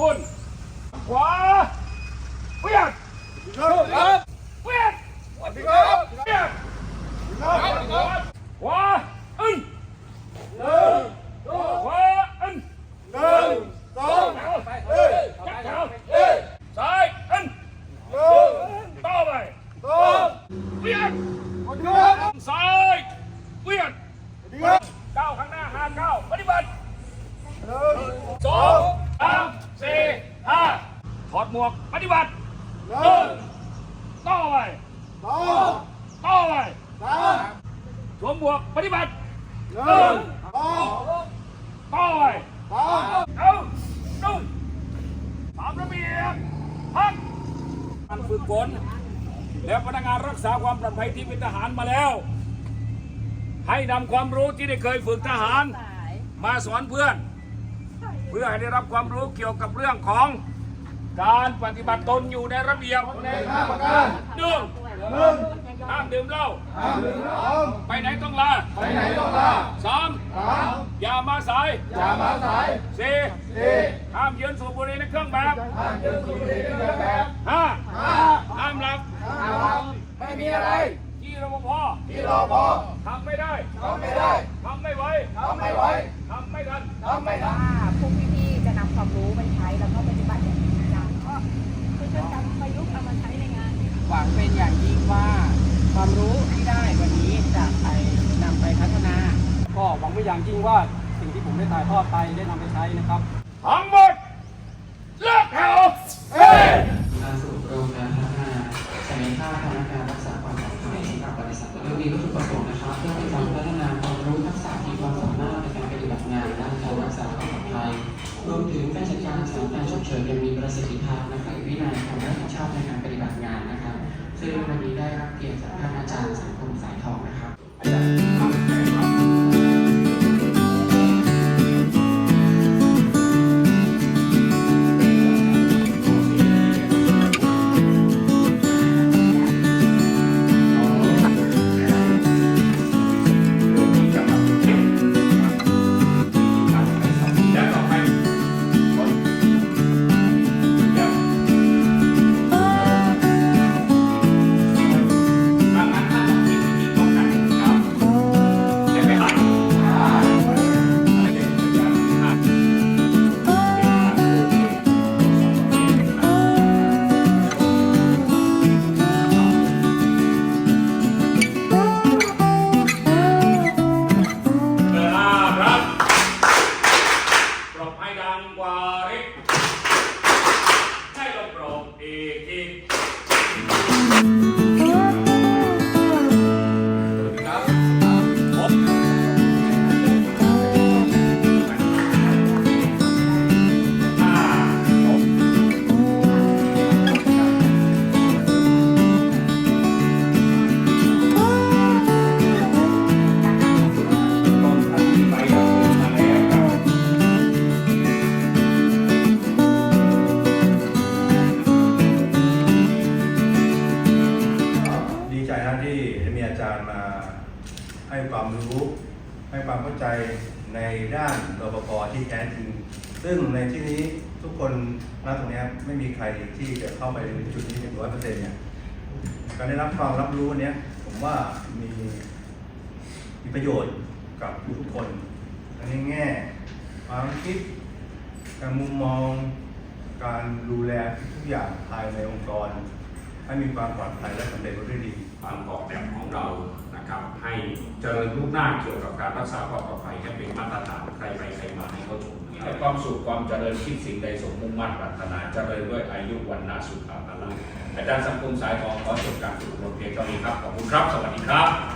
คนขวาเปรี้ยง หมวกปฏิบัติหนึ่งต่อไปสองต่อไปสามสวมหมวกปฏิบัติหนึ่งสองต่อไปสามเอาดูตามระเบียบพักการฝึกฝนแล้วพนักงานรักษาความปลอดภัยที่เป็นทหารมาแล้ว ให้นำความรู้ที่ได้เคยฝึกทหาร มาสอนเพื่อน เพื่อให้ได้รับความรู้เกี่ยวกับเรื่องของ การปฏิบัติตนอยู่ในระเบียบในข้าประการหนึ่งหนึ่งห้ามดื่มเหล้าห้ามหนึ่งสองไปไหนต้องลาไปไหนต้องลาสามสามอย่ามาสายอย่ามาสายสี่สี่ห้ามยืนสูบบุหรี่ในเครื่องแบบห้ามเดินสู่ในเครื่องแบบห้าห้าห้ามหลับห้ามรับไม่มีอะไรที่รปภที่รอพอทำไม่ได้ทำไม่ได้ทำไม่ไหวทำไม่ไหวทำไม่ทันทำไม่ได้ว่าพวกพี่ๆจะน ความรู้ที่ได้วันนี้จะไปนำไปพัฒนา ก็หวังเป็นอย่างยิ่งว่าสิ่งที่ผมได้ถ่ายทอดไปได้นำไปใช้นะครับทั้งหมดเลิกแถวเฮ้ยการฝึกอบรมการพัฒนาศักยภาพพนักงานรักษาความปลอดภัยสำหรับบริษัทโดยมีวัตถุประสงค์นะครับเพื่อเป็นการพัฒนาความรู้ทักษะที่ความสามารถในการปฏิบัติงานด้านการรักษาความปลอดภัยรวมถึงการจัดการสถานการณ์ฉุกเฉินอย่างมีประสิทธิภาพและฝ่ายวินัยความรับผิดชอบในการปฏิบัติงานนะครับ ซึ่งวันนี้ได้รับเกียรติจากท่านอาจารย์สังคมสายทองนะครับ ความรู้ ให้ความเข้าใจในด้านรปภที่แท้จริง ซึ่งในที่นี้ทุกคนณตรงนี้ไม่มีใครที่จะเข้าไปในจุดนี้หนึ่งร้อยเปอร์เซ็นต์เนี่ยการได้รับความรับรู้เนี้ยผมว่ามีมีประโยชน์กับทุกคนทั้งในแง่ความคิดการมุมมองการดูแลทุกอย่างภายในองค์กร ให้มีความปลอดภัยและสำเร็จได้วยดี ความออกแบบของเรา นะครับให้เจริญรุ่งหน้าเกี่ยวกับการรักษาความปลอดภัยให้เป็นมาตรฐานใครไปใครมาให้เขาชมให้ความสุขความเจริญคิดสิ่งใดสมมุ่งมั่นปรารถนาเจริญด้วยอายุวันนาสุขภาพอาจารย์สังคมสายทองขอจบการฝึกอบรมเพียงเท่านี้ครับขอบคุณครับ สวัสดีครับ